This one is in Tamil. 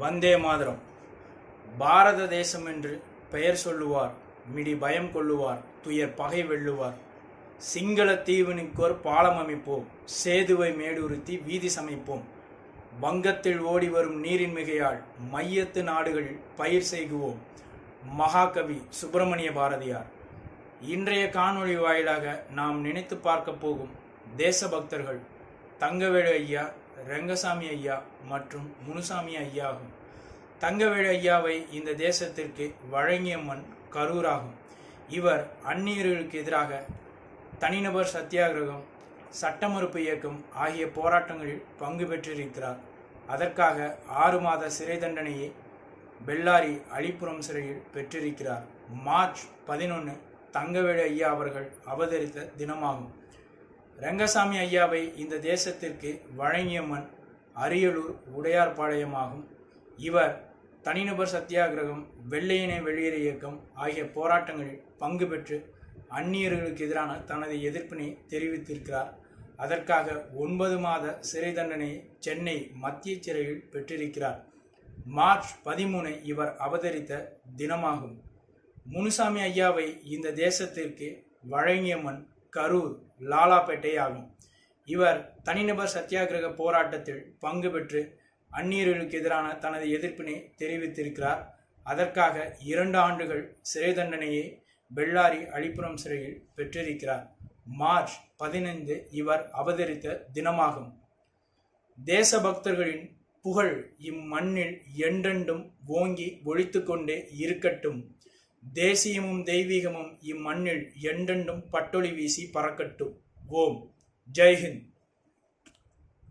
வந்தே மாதரம். பாரத தேசம் என்று பெயர் சொல்லுவார். மிடி பயம் கொள்ளுவார். துயர் பகை வெல்லுவார். சிங்கள தீவினுக்கோர் பாலம் அமைப்போம். சேதுவை மேடுருத்தி வீதி சமைப்போம். வங்கத்தில் ஓடி வரும் நீரின் மிகையால் மையத்து நாடுகளில் பயிர் செய்குவோம். மகாகவி சுப்பிரமணிய பாரதியார். இன்றைய காணொளி வாயிலாக நாம் நினைத்து பார்க்க போகும் தேசபக்தர்கள் தங்கவேலு ஐயா ரெங்கசாமி ஐயா மற்றும் முனுசாமி ஐயா ஆகும் தங்கவேலு ஐயாவை இந்த தேசத்திற்கு வழங்கிய மண் கரூராகும். இவர் அந்நியர்களுக்கு எதிராக தனிநபர் சத்தியாகிரகம் சட்ட மறுப்பு இயக்கம் ஆகிய போராட்டங்களில் பங்கு பெற்றிருக்கிறார். அதற்காக ஆறு மாத சிறை தண்டனையை பெல்லாரி அலிபுரம் சிறையில் பெற்றிருக்கிறார். மார்ச் பதினொன்று தங்கவேலு ஐயா அவர்கள் அவதரித்த தினமாகும். ரங்கசாமி ஐயாவை இந்த தேசத்திற்கு வழங்கிய மண் அரியலூர் உடையார்பாளையமாகும் இவர் தனிநபர் சத்தியாகிரகம் வெள்ளையினை வெளியேறு இயக்கம் ஆகிய போராட்டங்களில் பங்கு பெற்று அந்நியர்களுக்கு எதிரான தனது எதிர்ப்பினை தெரிவித்திருக்கிறார். அதற்காக ஒன்பது மாத சிறை தண்டனை சென்னை மத்திய சிறையில் பெற்றிருக்கிறார். மார்ச் பதிமூணு இவர் அவதரித்த தினமாகும். முனுசாமி ஐயாவை இந்த தேசத்திற்கு வழங்கிய மண் கரூர் லாலாப்பேட்டை ஆகும் இவர் தனிநபர் சத்தியாகிரக போராட்டத்தில் பங்கு பெற்று அந்நியர்களுக்கு எதிரான தனது எதிர்ப்பினை தெரிவித்திருக்கிறார். அதற்காக இரண்டு ஆண்டுகள் சிறை தண்டனையை பெல்லாரி அழிப்புறம் சிறையில் பெற்றிருக்கிறார். மார்ச் பதினைந்து இவர் அவதரித்த தினமாகும். தேசபக்தர்களின் புகழ் இம்மண்ணில் என்றென்றும் ஓங்கி ஒழித்து கொண்டே இருக்கட்டும். தேசியமும் தெய்வீகமும் இம்மண்ணில் என்றென்றும் பட்டொளி வீசி பறக்கட்டும். ஓம். ஜெய்ஹிந்த்